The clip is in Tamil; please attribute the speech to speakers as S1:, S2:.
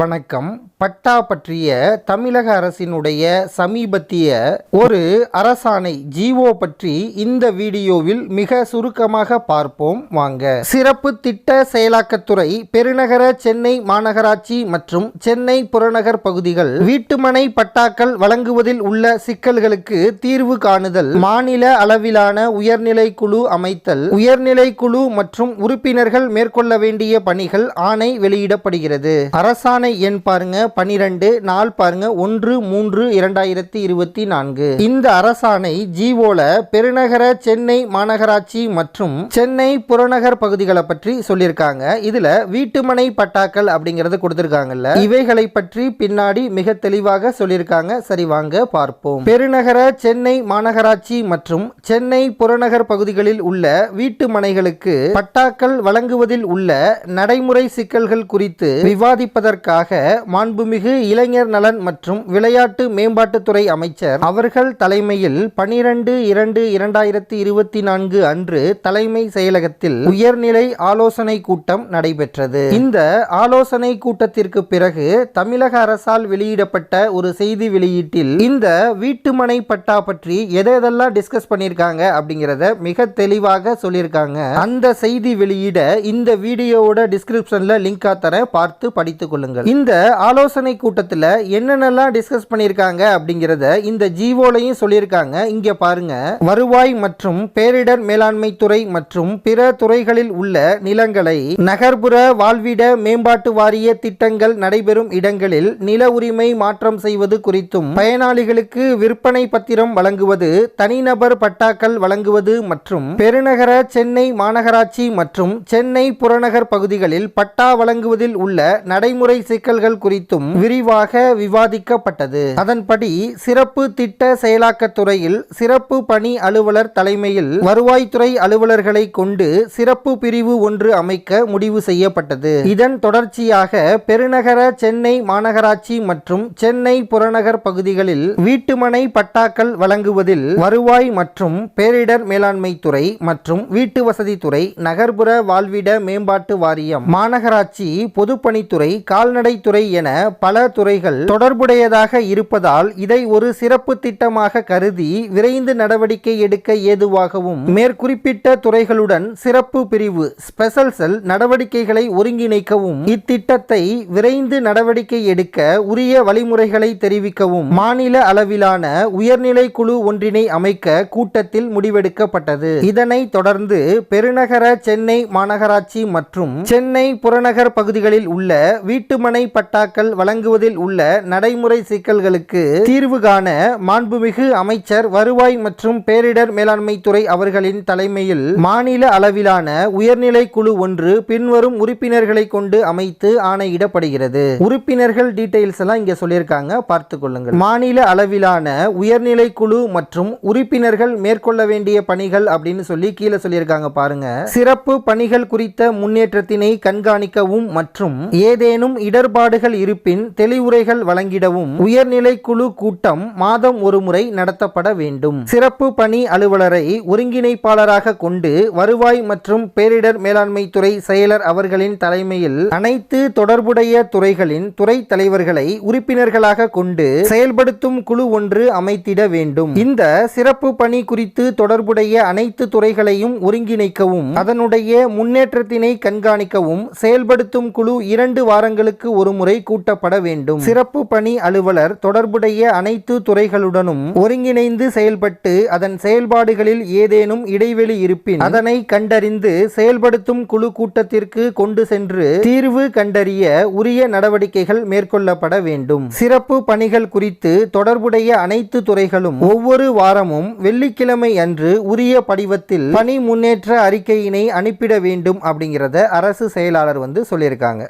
S1: வணக்கம். பட்டா பற்றிய தமிழக அரசினுடைய சமீபத்திய ஒரு அரசாணை ஜிஓ பற்றி இந்த வீடியோவில் மிக சுருக்கமாக பார்ப்போம். வாங்க. சிறப்பு திட்ட செயலாக்கத்துறை பெருநகர சென்னை மாநகராட்சி மற்றும் சென்னை புறநகர் பகுதிகள் வீட்டுமனை பட்டாக்கள் வழங்குவதில் உள்ள சிக்கல்களுக்கு தீர்வு காணுதல் மாநில அளவிலான உயர்நிலை குழு அமைத்தல் உயர்நிலை குழு மற்றும் உறுப்பினர்கள் மேற்கொள்ள வேண்டிய பணிகள் ஆணை வெளியிடப்படுகிறது. அரசாணை எண் பாருங்க? பனிரெண்டு நாள் பாருங்க. ஒன்று மூன்று இரண்டாயிரத்தி இருபத்தி நான்கு. இந்த அரசாணை ஜிவோல பெருநகர சென்னை மாநகராட்சி மற்றும் சென்னை புறநகர் பகுதிகளை பற்றி சொல்லியிருக்காங்க. இதுல வீட்டுமனை பட்டாக்கள் அப்படிங்கறது கொடுத்திருக்காங்கல்ல. இவைகளை பற்றி பின்னாடி மிக தெளிவாக சொல்லியிருக்காங்க. சரி வாங்க பார்ப்போம். பெருநகர சென்னை மாநகராட்சி மற்றும் சென்னை புறநகர் பகுதிகளில் உள்ள வீட்டு மனைகளுக்கு பட்டாக்கள் வழங்குவதில் உள்ள நடைமுறை சிக்கல்கள் குறித்து விவாதிப்பதற்காக மாண்புமிகு இளைஞர் நலன் மற்றும் விளையாட்டு மேம்பாட்டுத்துறை அமைச்சர் அவர்கள் தலைமையில் பனிரெண்டு இரண்டு இரண்டாயிரத்தி இருபத்தி நான்கு அன்று தலைமை செயலகத்தில் உயர்நிலை ஆலோசனை கூட்டம் நடைபெற்றது. இந்த ஆலோசனை கூட்டத்திற்கு பிறகு தமிழக அரசால் வெளியிடப்பட்ட ஒரு செய்தி வெளியீட்டில் இந்த வீட்டுமனை பட்டா பற்றி எதை எதெல்லாம் டிஸ்கஸ் பண்ணியிருக்காங்க அப்படிங்கிறத மிக தெளிவாக சொல்லியிருக்காங்க. அந்த செய்தி வெளியிட இந்த வீடியோவோட டிஸ்கிரிப்ஷன்ல லிங்க் தரேன் பார்த்து படித்துக் கொள்ளுங்கள். இந்த ஆலோசனை கூட்டத்தில் என்னென்னலாம் டிஸ்கஸ் பண்ணியிருக்காங்க அப்படிங்கிறத இந்த ஜீவோலையும் சொல்லியிருக்காங்க. இங்க பாருங்க. வருவாய் மற்றும் பேரிடர் மேலாண்மை துறை மற்றும் பிற துறைகளில் உள்ள நிலங்களை நகர்ப்புற வாழ்விட மேம்பாட்டு வாரிய திட்டங்கள் நடைபெறும் இடங்களில் நில உரிமை மாற்றம் செய்வது குறித்தும் பயனாளிகளுக்கு விற்பனை பத்திரம் வழங்குவது தனிநபர் பட்டாக்கள் வழங்குவது மற்றும் பெருநகர சென்னை மாநகராட்சி மற்றும் சென்னை புறநகர் பகுதிகளில் பட்டா வழங்குவதில் உள்ள நடைமுறை சிக்கல்கள் குறித்தும் விரிவாக விவாதிக்கப்பட்டது. அதன்படி சிறப்பு திட்ட செயலாக்கத் துறையில் சிறப்பு பணி அலுவலர் தலைமையில் வருவாய்த்துறை அலுவலர்களை கொண்டு சிறப்பு பிரிவு ஒன்று அமைக்க முடிவு செய்யப்பட்டது. இதன் தொடர்ச்சியாக பெருநகர சென்னை மாநகராட்சி மற்றும் சென்னை புறநகர் பகுதிகளில் வீட்டுமனை பட்டாக்கள் வழங்குவதில் வருவாய் மற்றும் பேரிடர் மேலாண்மை துறை மற்றும் வீட்டு வசதி துறை நகர்ப்புற வாழ்விட மேம்பாட்டு வாரியம் மாநகராட்சி பொதுப்பணித்துறை கால்நடை கால்நடைத்துறை என பல துறைகள் தொடர்புடையதாக இருப்பதால் இதை ஒரு சிறப்பு திட்டமாக கருதி விரைந்து நடவடிக்கை எடுக்க ஏதுவாகவும் மேற்குறிப்பிட்ட துறைகளுடன் சிறப்பு பிரிவு ஸ்பெஷல் செல் நடவடிக்கைகளை ஒருங்கிணைக்கவும் இத்திட்டத்தை விரைந்து நடவடிக்கை எடுக்க உரிய வழிமுறைகளை தெரிவிக்கவும் மாநில அளவிலான உயர்நிலை குழு ஒன்றினை அமைக்க கூட்டத்தில் முடிவெடுக்கப்பட்டது. இதனைத் தொடர்ந்து பெருநகர சென்னை மாநகராட்சி மற்றும் சென்னை புறநகர் பகுதிகளில் உள்ள வீட்டுமனை பட்டாக்கள் வழங்குவதில் உள்ள நடைமுறை சிக்கல்களுக்கு தீர்வு காண மாண்புமிகு அமைச்சர் வருவாய் மற்றும் பேரிடர் மேலாண்மை துறை அவர்களின் தலைமையில் மாநில அளவிலான உயர்நிலை குழு ஒன்று பின்வரும் உறுப்பினர்களை கொண்டு அமைத்து ஆணையிடப்படுகிறது. உறுப்பினர்கள் டீடைல்ஸ் எல்லாம் இங்க சொல்லியிருக்காங்க. பார்த்து கொள்ளுங்கள். மாநில அளவிலான உயர்நிலை குழு மற்றும் உறுப்பினர்கள் மேற்கொள்ள வேண்டிய பணிகள் அப்படின்னு சொல்லி கீழே சொல்லியிருக்காங்க பாருங்க. சிறப்பு பணிகள் குறித்த முன்னேற்றத்தினை கண்காணிக்கவும் மற்றும் ஏதேனும் இடர்பாடுகள் இருப்பின் தெளிவுரைகள் வழங்கிடவும் உயர்நிலை குழு கூட்டம் மாதம் ஒருமுறை நடத்தப்பட வேண்டும். சிறப்பு பணி அலுவலரை ஒருங்கிணைப்பாளராக கொண்டு வருவாய் மற்றும் பேரிடர் மேலாண்மை துறை செயலர் அவர்களின் தலைமையில் அனைத்து தொடர்புடைய துறைகளின் துறை தலைவர்களை உறுப்பினர்களாக கொண்டு செயல்படுத்தும் குழு ஒன்று அமைத்திட வேண்டும். இந்த சிறப்பு பணி குறித்து தொடர்புடைய அனைத்து துறைகளையும் ஒருங்கிணைக்கவும் அதனுடைய முன்னேற்றத்தினை கண்காணிக்கவும் செயல்படுத்தும் குழு இரண்டு வாரங்களுக்கு ஒரு ஒருமுறை கூட்டப்பட வேண்டும். சிறப்பு பணி அலுவலர் தொடர்புடைய அனைத்து துறைகளுடனும் ஒருங்கிணைந்து செயல்பட்டு அதன் செயல்பாடுகளில் ஏதேனும் இடைவெளி இருப்பின் அதனை கண்டறிந்து செயல்படுத்தும் குழு கூட்டத்திற்கு கொண்டு சென்று தீர்வு கண்டறிய உரிய நடவடிக்கைகள் மேற்கொள்ளப்பட வேண்டும். சிறப்பு பணிகள் குறித்து தொடர்புடைய அனைத்து துறைகளும் ஒவ்வொரு வாரமும் வெள்ளிக்கிழமை அன்று உரிய படிவத்தில் பணி முன்னேற்ற அறிக்கையினை அனுப்பிட வேண்டும் அப்படிங்கிறத அரசு செயலாளர் வந்து சொல்லியிருக்காங்க.